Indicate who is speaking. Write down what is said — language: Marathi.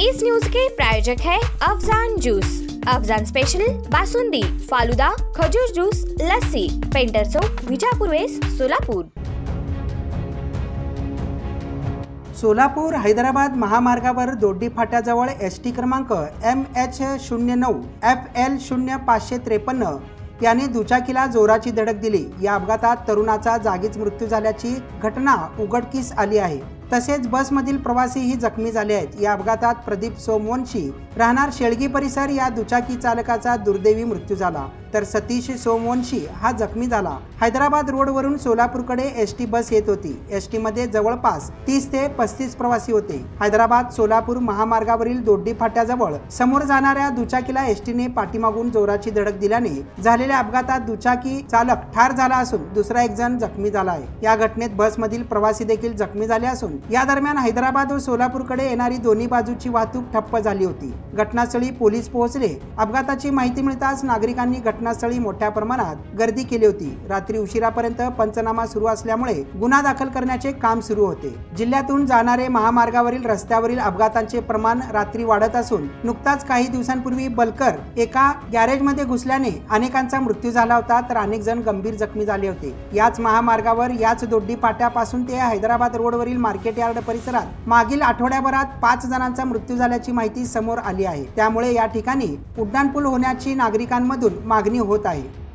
Speaker 1: इस न्यूज के प्रायोजक है अफजान जूस। अफजान स्पेशल बासुंदी फालुदा खजूर जूस लस्सी पेंटर चौक विजापूर वेस सोलापूर।
Speaker 2: सोलापूर हैदराबाद महामार्गावर दोड्डी फाट्याजवळ एस टी क्रमांक एम एच शून्य नऊ एफ एल शून्य पाचशे त्रेपन्न याने दुचाकीला जोराची धडक दिली. या अपघातात तरुणाचा जागीच मृत्यू झाल्याची घटना उघडकीस आली आहे. तसेच बसमधील प्रवासीही जखमी झाले आहेत. या अपघातात प्रदीप सोमवंशी राहणार शेळगी परिसर या दुचाकी चालकाचा दुर्दैवी मृत्यू झाला. तर सतीश सोमवंशी हा जखमी झाला. हैदराबाद रोडवरून सोलापूरकडे एस टी बस येत होती. एस टी मध्ये जवळपास तीस ते पस्तीस प्रवासी होते. हैदराबाद सोलापूर महामार्गावरील दोड्डी फाट्याजवळ समोर जाणाऱ्या दुचाकीला एस टीने पाठीमागून जोराची धडक दिल्याने झालेल्या अपघातात दुचाकी चालक ठार झाला असून दुसरा एक जण जखमी झाला आहे या घटनेत बसमधील प्रवासी देखील जखमी झाले असून या दरम्यान हैदराबाद व सोलापूरकडे येणारी दोन्ही बाजूची वाहतूक ठप्प झाली होती. घटनास्थळी पोलीस पोहोचले. अपघाताची माहिती मिळताच नागरिकांनी घटनास्थळी मोठ्या प्रमाणात गर्दी केली होती. रात्री उशिरापर्यंत पंचनामा सुरू असल्यामुळे गुन्हा दाखल करण्याचे काम सुरू होते. जिल्ह्यातून जाणारे महामार्गावरील रस्त्यावरील अपघातांचे प्रमाण रात्री वाढत असून नुकताच काही दिवसांपूर्वी बलकर एका गॅरेजमध्ये घुसल्याने अनेकांचा मृत्यू झाला होता तर अनेक जण गंभीर जखमी झाले होते. याच महामार्गावर याच दोड्डी पाट्यापासून ते हैदराबाद रोडवरील मार्केट यार्ड परिसरात मागील आठवड्याभरात पाच जणांचा मृत्यू झाल्याची माहिती समोर आली आहे. त्यामुळे या ठिकाणी उड्डाणपूल होण्याची नागरिकांमधून मागणी होत आहे.